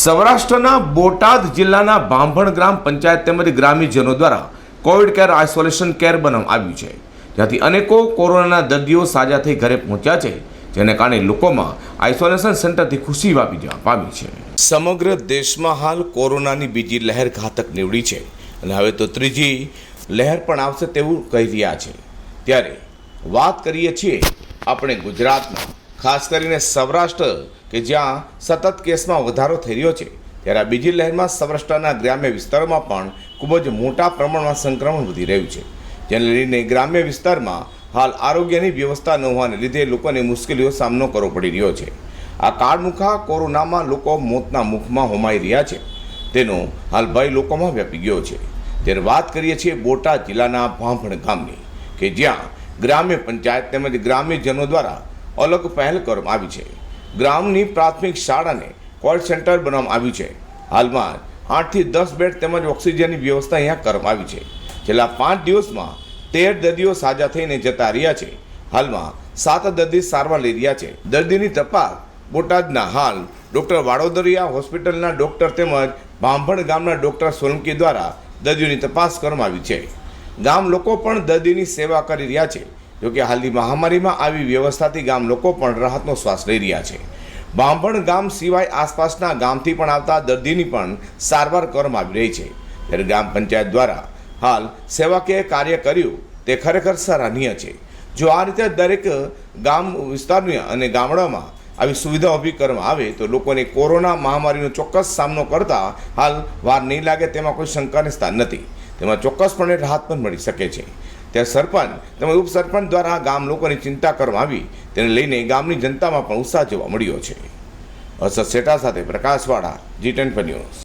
સૌરાષ્ટ્રના બોટાદ જિલ્લાના બાંભણ ગ્રામ પંચાયત તેમજ ગ્રામ્યજનો દ્વારા કોવિડ કેર આઇસોલેશન કેર બનાવવામાં આવ્યું છે. જ્યાંથી અનેકો કોરોનાના દર્દીઓ સાજા થઈ ઘરે પહોંચ્યા છે, જેને કારણે લોકોમાં આઇસોલેશન સેન્ટરથી ખુશી વાપી જવા પામી છે. સમગ્ર દેશમાં હાલ કોરોનાની બીજી લહેર ઘાતક નીવડી છે અને હવે તો ત્રીજી લહેર પણ આવશે તેવું કહી રહ્યા છે. ત્યારે વાત કરીએ છીએ આપણે ગુજરાતમાં. ખાસ કરીને સૌરાષ્ટ્ર, કે જ્યાં સતત કેસમાં વધારો થઈ રહ્યો છે. ત્યારે બીજી લહેરમાં સૌરાષ્ટ્રના ગ્રામ્ય વિસ્તારોમાં પણ ખૂબ જ મોટા પ્રમાણમાં સંક્રમણ વધી રહ્યું છે. જેને લઈને ગ્રામ્ય વિસ્તારમાં હાલ આરોગ્યની વ્યવસ્થા ન હોવાને લીધે લોકોને મુશ્કેલીઓ સામનો કરવો પડી રહ્યો છે. આ કાળમુખા કોરોનામાં લોકો મોતના મુખમાં હોમાઈ રહ્યા છે. તેનો હાલ ભય લોકોમાં વ્યાપી ગયો છે. ત્યારે વાત કરીએ છીએ બોટાદ જિલ્લાના ભાંભણ ગામની, કે જ્યાં ગ્રામ્ય પંચાયત તેમજ ગ્રામ્યજનો દ્વારા અલગ પહેલ કરવામાં આવી છે. ગ્રામની પ્રાથમિક શાળાને કોલ સેન્ટર બનાવવામાં આવ્યું છે. હાલમાં આઠથી દસ બેડ તેમજ ઓક્સિજનની વ્યવસ્થા અહીંયા કરવામાં આવી છે. છેલ્લા પાંચ દિવસમાં તેર દર્દીઓ સાજા થઈને જતા રહ્યા છે. હાલમાં સાત દર્દી સારવાર લઈ રહ્યા છે. દર્દીની તપાસ બોટાદના હાલ ડૉક્ટર વાડોદરિયા હોસ્પિટલના ડૉક્ટર તેમજ ભાંભણ ગામના ડૉક્ટર સોલંકી દ્વારા દર્દીઓની તપાસ કરવામાં આવી છે. ગામ લોકો પણ દર્દીની સેવા કરી રહ્યા છે. જોકે હાલની મહામારીમાં આવી વ્યવસ્થાથી ગામ લોકો પણ રાહતનો શ્વાસ લઈ રહ્યા છે. બાંભણ ગામ સિવાય આસપાસના ગામથી પણ આવતા દર્દીની પણ સારવાર કરવામાં આવી રહી છે. ત્યારે ગ્રામ પંચાયત દ્વારા હાલ સેવાકીય કાર્ય કર્યું તે ખરેખર સરાહનીય છે. જો આ રીતે દરેક ગામ વિસ્તારની અને ગામડામાં આવી સુવિધા ઊભી કરવામાં આવે તો લોકોને કોરોના મહામારીનો ચોક્કસ સામનો કરતા હાલ વાર નહીં લાગે તેમાં કોઈ શંકાને સ્થાન નથી. તેમાં ચોક્કસપણે રાહત પણ મળી શકે છે. ત્યાં સરપંચ, તેમજ ઉપસરપંચ દ્વારા ગામ લોકોની ચિંતા કરવામાં આવી. તેને લઈને ગામની જનતામાં પણ ઉત્સાહ જોવા મળ્યો છે. અસર સેટા સાથે પ્રકાશવાળા જી ટેન ન્યૂઝ